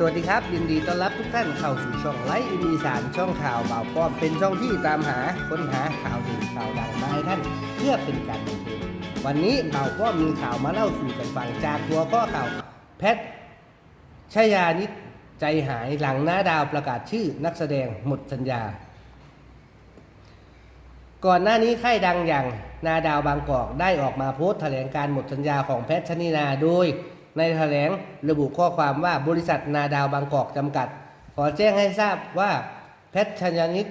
สวัสดีครับ ยินดีต้อนรับทุกท่านเข้าสู่ช่องไลฟ์อินอีสานช่องข่าวบ่าวป้อมเป็นช่องที่ตามหาค้นหาข่าวเด่นข่าวดังมาให้ท่านเพื่อเป็นการบันเทิงวันนี้บ่าวป้อมมีข่าวมาเล่าสู่กันฟังจากหัวข้อข่าว แพทย์ชยานิดใจหายหลังหน้าดาวประกาศชื่อนักแสดงหมดสัญญา ก่อนหน้านี้ค่ายดังอย่างนาดาวบางกอกได้ออกมาโพสต์แถลงการหมดสัญญาของแพทย์ชนินาโดย ในแถลงระบุข้อความว่าบริษัทนาดาวบางกอกจำกัด ขอแจ้งให้ทราบว่าแพทย์ชยานิด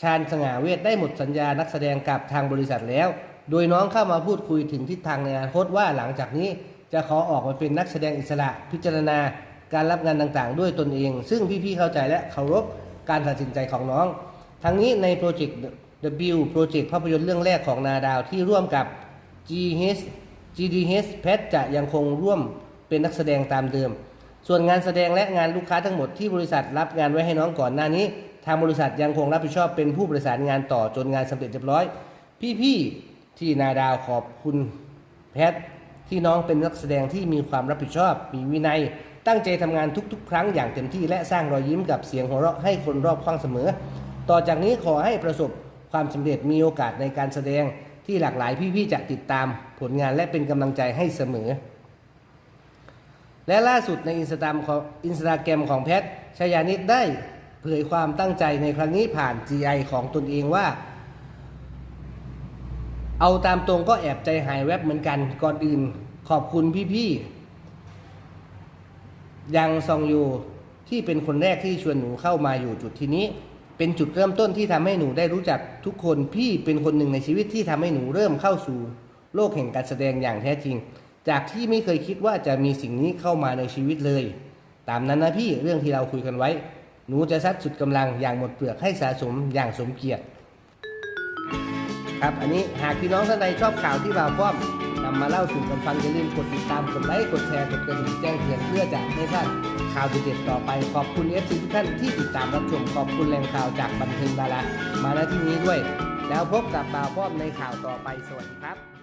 ชาญสง่าเวทได้หมดสัญญานักแสดงกับทางบริษัทแล้ว โดยน้องเข้ามาพูดคุยถึงทิศทางในอนาคตว่าหลังจากนี้จะขอออกมาเป็นนักแสดงอิสระพิจารณาการรับงานต่างๆ ด้วยตนเอง ซึ่งพี่ๆเข้าใจและเคารพการตัดสินใจของน้อง ทั้งนี้ในโปรเจกต์ W โปรเจกต์ภาพยนตร์เรื่องแรกของนาดาวที่ร่วมกับ GH GDH แพทจะยังคงร่วมเป็นนักแสดงตามเดิม ส่วนงานแสดงและงานลูกค้าทั้งหมดที่บริษัทรับงานไว้ให้น้องก่อนหน้านี้ ทางบริษัทยังคงรับผิดชอบเป็นผู้ประสานงานต่อจนงานสำเร็จเรียบร้อย พี่ๆที่นาดาวขอบคุณแพทที่น้องเป็นนักแสดงที่มีความรับผิดชอบ มีวินัย ตั้งใจทำงานทุกๆ ครั้งอย่างเต็มที่และสร้างรอยยิ้มกับเสียงหัวเราะให้คนรอบข้างเสมอ ต่อจากนี้ขอให้ประสบความสำเร็จมีโอกาสในการแสดง ที่หลากหลายพี่ๆจะติดตามผลงานและเป็นกำลังใจให้เสมอ และล่าสุดในอินสตาแกรมของอินสตาแกรมของแพทชยานิดได้เผยความตั้งใจในครั้งนี้ผ่าน GI ของตนเองว่า เอาตามตรงก็แอบใจหายแวบเหมือนกันก่อนอื่นขอบคุณพี่ๆยังซองยูที่เป็นคนแรกที่ชวนหนูเข้ามาอยู่จุดที่นี้ เป็นจุดเริ่มต้นที่ทำให้หนูได้รู้จักทุกคนพี่เป็นคนหนึ่งในชีวิตที่ทำให้หนูเริ่มเข้าสู่โลกแห่งการแสดงอย่างแท้จริง จากที่ไม่เคยคิดว่าจะมีสิ่งนี้เข้ามาในชีวิตเลย ตามนั้นนะพี่เรื่องที่เราคุยกันไว้ หนูจะซัดสุดกำลังอย่างหมดเปลือกให้สะสมอย่างสมเกียรติ ครับอันนี้หากพี่น้องท่านใดชอบข่าวที่บ่าวป้อม นำมาเล่าสู่กันฟังอย่าลืมกดติดตามกดไลค์กดแชร์กดกระดิ่งแจ้งเตือนเพื่อจะไม่พลาดข่าวเด็ดๆต่อไปขอบคุณเอฟซีทุกท่านที่ติดตามรับชมขอบคุณแหล่งข่าวจากบันเทิงดารามาณที่นี้ด้วย แล้วพบกับบ่าวพ้อมในข่าวต่อไปสวัสดีครับ